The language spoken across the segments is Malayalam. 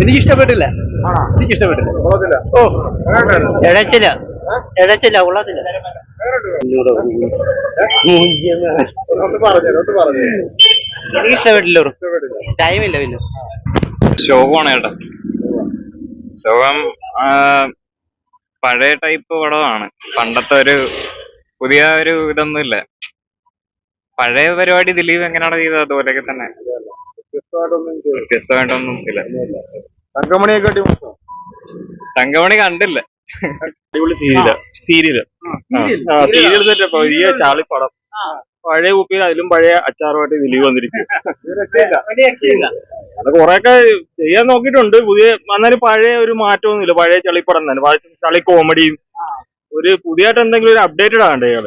എനിക്ക് ഇഷ്ടപ്പെട്ടില്ല എനിക്ക് ഇഷ്ടപ്പെട്ടില്ല ഓ. ഇടച്ചില്ല ഇടച്ചില്ല കൊള്ളത്തില്ല. എനിക്ക് ഇഷ്ടപ്പെട്ടില്ല. ടൈമില്ല പിന്നെ. ശോകമാണ് ചേട്ടാ ശോകം പഴയ ടൈപ്പ് പടമാണ്. പണ്ടത്തെ ഒരു പുതിയ ഒരു ഇതൊന്നും ഇല്ല പഴയ പരിപാടി ദിലീപ് എങ്ങനെയാണ് ചെയ്തത് അതുപോലെയൊക്കെ തന്നെ. വ്യത്യസ്തമായിട്ടൊന്നും ഇല്ല. തങ്കമണിയൊക്കെ അടി തങ്കമണി കണ്ടില്ല. അടിപൊളി സീരിയൽ. സീരിയൽ. Serial setup. വലിയ ചാളിപ്പടം പഴയ കുപ്പിയിൽ അതിലും പഴയ അച്ചാറുമായിട്ട് വിലി വന്നിരിക്കും അത് കൊറേയൊക്കെ ചെയ്യാൻ നോക്കിയിട്ടുണ്ട്. പുതിയ എന്നാലും പഴയ ഒരു മാറ്റമൊന്നുമില്ല. പഴയ ചളിപ്പടം തന്നെ. പഴയ ചളി കോമഡിയും ഒരു പുതിയതായിട്ട് എന്തെങ്കിലും ഒരു അപ്ഡേറ്റഡ് ആണ് ഇയാൾ.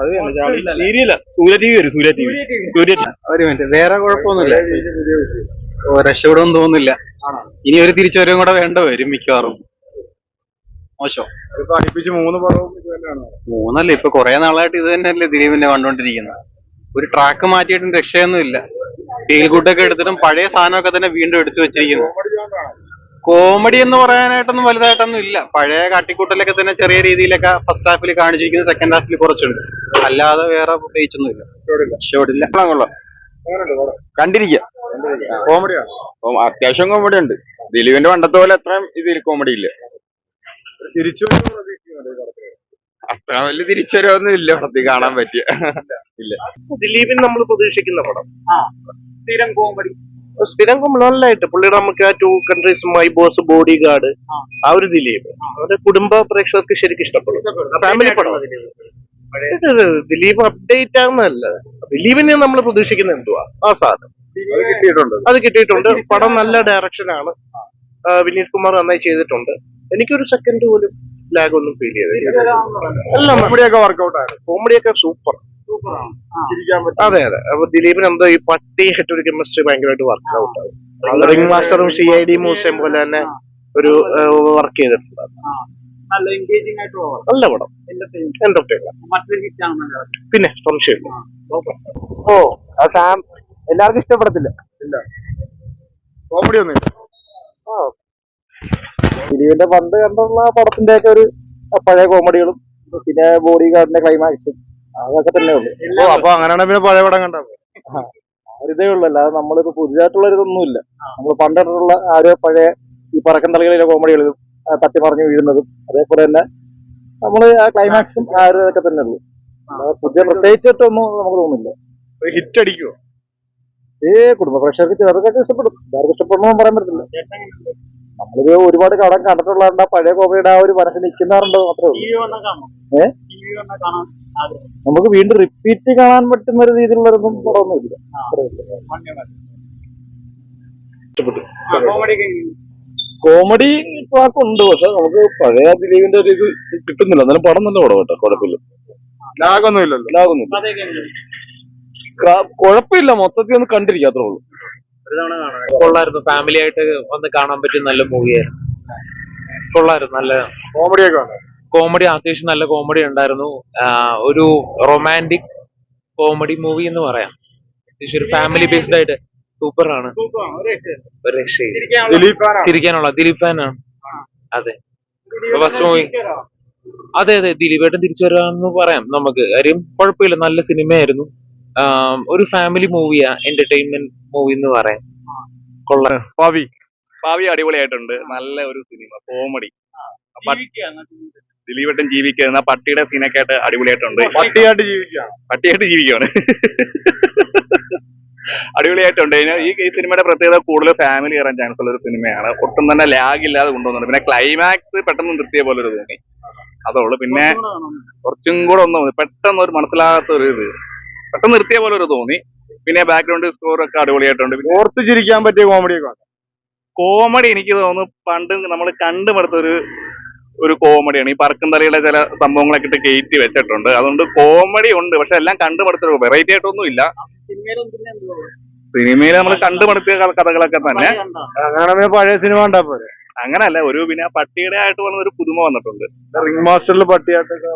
അത് സൂര്യ ടി വി വരും സൂര്യ ടി വി സൂര്യ ഒരു മിനിറ്റ് വേറെ കുഴപ്പമൊന്നുമില്ല. ഓ രക്ഷപ്പെടുമെന്ന് തോന്നുന്നില്ല. ഇനി ഒരു തിരിച്ചുവരവും കൂടെ വേണ്ട വരും മിക്കവാറും. മോശം. മൂന്നല്ല ഇപ്പൊ കൊറേ നാളായിട്ട് ഇത് തന്നെയല്ലേ ദിലീപിന്റെ കണ്ടോണ്ടിരിക്കുന്നത് ഒരു ട്രാക്ക് മാറ്റിയിട്ടും രക്ഷയൊന്നുമില്ല. ഫീൽ ഗുഡൊക്കെ എടുത്തിട്ടും പഴയ സാധനമൊക്കെ തന്നെ വീണ്ടും എടുത്തു വെച്ചിരിക്കുന്നു. കോമഡി എന്ന് പറയാനായിട്ടൊന്നും വലുതായിട്ടൊന്നും ഇല്ല. പഴയ കാട്ടിക്കൂട്ടലൊക്കെ തന്നെ ചെറിയ രീതിയിലൊക്കെ ഫസ്റ്റ് ഹാഫിൽ കാണിച്ചിരിക്കുന്നത് സെക്കൻഡ് ഹാഫിൽ കുറച്ചുണ്ട്. അല്ലാതെ വേറെ പ്രത്യേകിച്ചൊന്നും ഇല്ല. ഷോട്ടില്ല കണ്ടിരിക്കുക കോമഡിയാണ് അത്യാവശ്യം കോമഡി ഉണ്ട്. ദിലീപിന്റെ പണ്ടത്തെ പോലെ അത്രയും ഇതിൽ കോമഡി ഇല്ല. അത്ര വലിയ തിരിച്ചുവരവൊന്നും ഇല്ല പടത്തിൽ കാണാൻ പറ്റിയ. ദിലീപിന് നമ്മൾ പ്രതീക്ഷിക്കുന്ന പടം. സ്ഥിരം കോമഡി സ്ഥിരം നല്ലതായിട്ട് പുള്ളിയുടെ നമുക്ക് ആ two countries my boss bodyguard ആ. ഒരു ദിലീപ് അവരുടെ കുടുംബ പ്രേക്ഷകർക്ക് ശരിക്കും ഇഷ്ടപ്പെടും. ഫാമിലി പടം. ദിലീപ് അപ്ഡേറ്റ് ആകുന്നതല്ല ദിലീപിനെ നമ്മൾ പ്രതീക്ഷിക്കുന്ന എന്തുവാ? ആ സാധനം. അത് കിട്ടിയിട്ടുണ്ട്. പടം നല്ല ഡയറക്ഷനാണ് വിനീത് കുമാർ നന്നായി ചെയ്തിട്ടുണ്ട്. എനിക്കൊരു സെക്കൻഡ് പോലും ലാഗ് ഒന്നും ഫീൽ ചെയ്തില്ല എല്ലാം കോമഡിയൊക്കെ വർക്കൗട്ട് ആണ്. കോമഡിയൊക്കെ സൂപ്പർ അതെ അതെ. അപ്പൊ ദിലീപിന് എന്തോ ഈ പട്ടി ഒരു കെമിസ്ട്രി ഭയങ്കരമായിട്ട് വർക്ക് ഔട്ട് ആവും. റിംഗ് മാസ്റ്ററും സി ഐ ഡി മൂസയും പോലെ തന്നെ ഒരു വർക്ക് ചെയ്തിട്ടുണ്ട്. നല്ല പടം. ഹിറ്റ് പിന്നെ സംശയമില്ല. ഓ സാം എല്ലാവർക്കും ഇഷ്ടപ്പെടത്തില്ല. കോമഡി ഒന്നും ദിലീപിന്റെ പണ്ട് കണ്ടുള്ള പടത്തിന്റെ ഒക്കെ ഒരു പഴയ കോമഡികളും പിന്നെ ബോഡി ഗാർഡിന്റെ ക്ലൈമാക്സും അതൊക്കെ തന്നെ ഉള്ളു. ഓ അപ്പൊ അങ്ങനെയാണെങ്കിൽ പിന്നെ പഴയ പടം കണ്ടാ. ഒരിതേ ഉള്ളു. അല്ലാതെ നമ്മളിപ്പോ പുതിയതായിട്ടുള്ള ഇതൊന്നുമില്ല. നമ്മൾ പണ്ടുള്ള ആരോ പഴയ ഈ പറക്കൻ തളികളിലെ കോമഡികളിലും തട്ടി പറഞ്ഞു വീഴുന്നതും അതേപോലെ തന്നെ നമ്മൾ ആ ക്ലൈമാക്സും ആ ഒരു ഇതൊക്കെ തന്നെ ഉള്ളു. പുതിയ പ്രത്യേകിച്ചിട്ടൊന്നും നമുക്ക് തോന്നുന്നില്ല. ഹിറ്റ് അടിക്കുവോ? ഏ കുടുംബ പ്രേക്ഷകർക്ക് ചിലർക്കൊക്കെ ഇഷ്ടപ്പെടും. എല്ലാവർക്കും ഇഷ്ടപ്പെടണമെന്ന് പറയാൻ പറ്റില്ല നമ്മളിത് ഒരുപാട് കടം കണ്ടിട്ടുള്ളതുകൊണ്ട് പഴയ കോമഡിയുടെ ആ ഒരു മനസ്സിൽ നിൽക്കുന്നവരുണ്ടോ മാത്രമേ ഉള്ളൂ. ഏ? നമുക്ക് വീണ്ടും റിപ്പീറ്റ് കാണാൻ പറ്റുന്ന ഒരു രീതിയിലുള്ളതൊന്നും തുറന്നില്ല കോമഡി ഇപ്പൊ കോമഡി ഉണ്ട് പക്ഷെ നമുക്ക് പഴയ ദിലീപിന്റെ ഒരു ഇത് കിട്ടുന്നില്ല. എന്നാലും പടം നല്ല പടം കേട്ടോ കുഴപ്പമില്ല ലാഗൊന്നുമില്ലല്ലോ ലാഗൊന്നുമില്ല കുഴപ്പമില്ല മൊത്തത്തിൽ ഒന്ന് കണ്ടിരിക്കുക അത്രേ ഉള്ളൂ. കൊള്ളായിരുന്നു. ഫാമിലി ആയിട്ട് വന്ന് കാണാൻ പറ്റിയ നല്ല മൂവിയായിരുന്നു കൊള്ളായിരുന്നു. നല്ല കോമഡിയൊക്കെ കോമഡി അത്യാവശ്യം നല്ല കോമഡി ഉണ്ടായിരുന്നു. ഒരു റൊമാന്റിക് കോമഡി മൂവി എന്ന് പറയാം. അത്യാവശ്യം ഒരു ഫാമിലി ബേസ്ഡ് ആയിട്ട് സൂപ്പർ ആണ് ഒരു രക്ഷയില്ല. ദിലീപ് ഫാൻ ചിരിക്കാനുള്ള ദിലീപ് ഫാനാണ്. അതെ. ഫസ്റ്റ് മൂവി അതെ അതെ. ദിലീപേട്ടൻ തിരിച്ചു വരാമെന്ന് പറയാം നമുക്ക്. കാര്യം കുഴപ്പമില്ല. നല്ല സിനിമയായിരുന്നു. ഒരു ഫാമിലി മൂവിയാ എന്റർടൈൻമെന്റ് മൂവി എന്ന് പറയാം. കൊള്ളാം. ഭാവി. ഭാവി അടിപൊളിയായിട്ടുണ്ട്. നല്ല ഒരു സിനിമ കോമഡി ദിലീപേട്ടൻ ജീവിക്കുന്ന പട്ടിയുടെ സീനൊക്കെ ആയിട്ട് അടിപൊളിയായിട്ടുണ്ട്. പട്ടിയായിട്ട് ജീവിക്കുക പട്ടിയായിട്ട് ജീവിക്കുകയാണ് അടിപൊളിയായിട്ടുണ്ട്. ഈ ഈ സിനിമയുടെ പ്രത്യേകത കൂടുതൽ ഫാമിലി കയറാൻ ചാൻസ് ഉള്ള ഒരു സിനിമയാണ്. ഒട്ടും തന്നെ ലാഗ് ഇല്ലാതെ കൊണ്ടുവന്നുണ്ട്. പിന്നെ ക്ലൈമാക്സ് പെട്ടെന്ന് നിർത്തിയ പോലെ ഒരു തോന്നി അതുള്ളൂ പിന്നെ കുറച്ചും കൂടെ ഒന്ന് പെട്ടെന്ന് ഒരു മനസ്സിലാകാത്ത ഒരു ഇത്. പെട്ടെന്ന് നിർത്തിയ പോലെ ഒരു തോന്നി. പിന്നെ ബാക്ക്ഗ്രൗണ്ട് സ്കോർ ഒക്കെ അടിപൊളിയായിട്ടുണ്ട്. ഓർത്ത് ചിരിക്കാൻ പറ്റിയ കോമഡിയൊക്കെ ഉണ്ട്. കോമഡി എനിക്ക് തോന്നുന്നു പണ്ട് നമ്മൾ കണ്ടുമടുത്ത ഒരു ഒരു കോമഡിയാണ്. ഈ പറക്കും തലയിലെ ചില സംഭവങ്ങളൊക്കെ ഇട്ട് കയറ്റി വെച്ചിട്ടുണ്ട്. അതുകൊണ്ട് കോമഡി ഉണ്ട് പക്ഷെ എല്ലാം കണ്ടുപിടുത്ത വെറൈറ്റി ആയിട്ടൊന്നും ഇല്ല. സിനിമയിൽ നമ്മൾ കണ്ടുപിടുത്തിയ കഥകളൊക്കെ തന്നെ. അങ്ങനെ പഴയ സിനിമ കണ്ടാ പോലെ അങ്ങനല്ല ഒരു പിന്നെ പട്ടിയുടെ ആയിട്ട് വന്ന ഒരു പുതുമ വന്നിട്ടുണ്ട്. റിംഗ് മാസ്റ്ററിൽ പട്ടിയായിട്ടൊക്കെ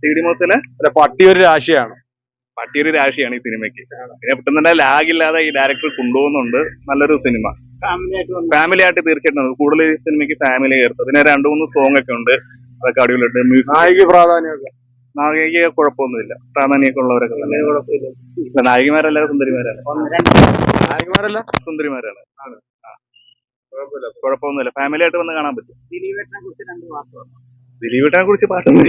സി ഡി മോസിലെ അല്ല പട്ടി ഒരു രാശിയാണ്. പട്ടിയൊരു രാശിയാണ് ഈ സിനിമയ്ക്ക്. പിന്നെ പെട്ടെന്ന് ലാഗില്ലാതെ ഈ ഡയറക്ടർ കൊണ്ടുപോകുന്നുണ്ട്. നല്ലൊരു സിനിമ. ഫാമിലി ആയിട്ട് തീർച്ചയായിട്ടും കൂടുതൽ ഈ സിനിമയ്ക്ക് ഫാമിലി ചേർത്ത് പിന്നെ രണ്ടു മൂന്ന് സോങ് ഒക്കെ ഉണ്ട്. അതൊക്കെ അടിപൊളിയുണ്ട് മ്യൂസിക് നായിക പ്രാധാന്യമൊക്കെ. നായിക കുഴപ്പമൊന്നുമില്ല. പ്രാധാന്യമൊക്കെ ഉള്ളവരൊക്കെ തന്നെ. കുഴപ്പമില്ല. നായികമാരെല്ലാവരും സുന്ദരിമാരാണ് നായികമാരല്ല? സുന്ദരിമാരാണ്. കുഴപ്പമൊന്നുമില്ല. ഫാമിലി ആയിട്ട് വന്ന് കാണാൻ പറ്റും. ദിലീപേട്ടനെ കുറിച്ച് പാട്ടൊന്നും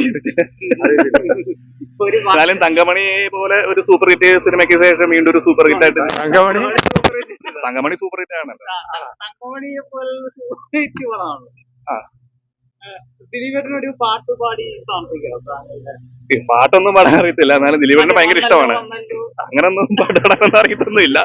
എന്നാലും തങ്കമണി പോലെ ഒരു സൂപ്പർ ഹിറ്റ് സിനിമയ്ക്ക് ശേഷം വീണ്ടും ഒരു സൂപ്പർ ഹിറ്റ് ആയിട്ട് തങ്കമണി തങ്കമണി സൂപ്പർ ഹിറ്റ് ആണല്ലോ. തങ്കമണിയെ. ദിലീപേട്ടൻ പാട്ട് പാടി പാട്ടൊന്നും പാടാൻ അറിയത്തില്ല. എന്നാലും ദിലീപിനെ ഭയങ്കര ഇഷ്ടമാണ്. അങ്ങനൊന്നും പാട്ട് പാടാനൊന്നും അറിയത്തൊന്നും ഇല്ല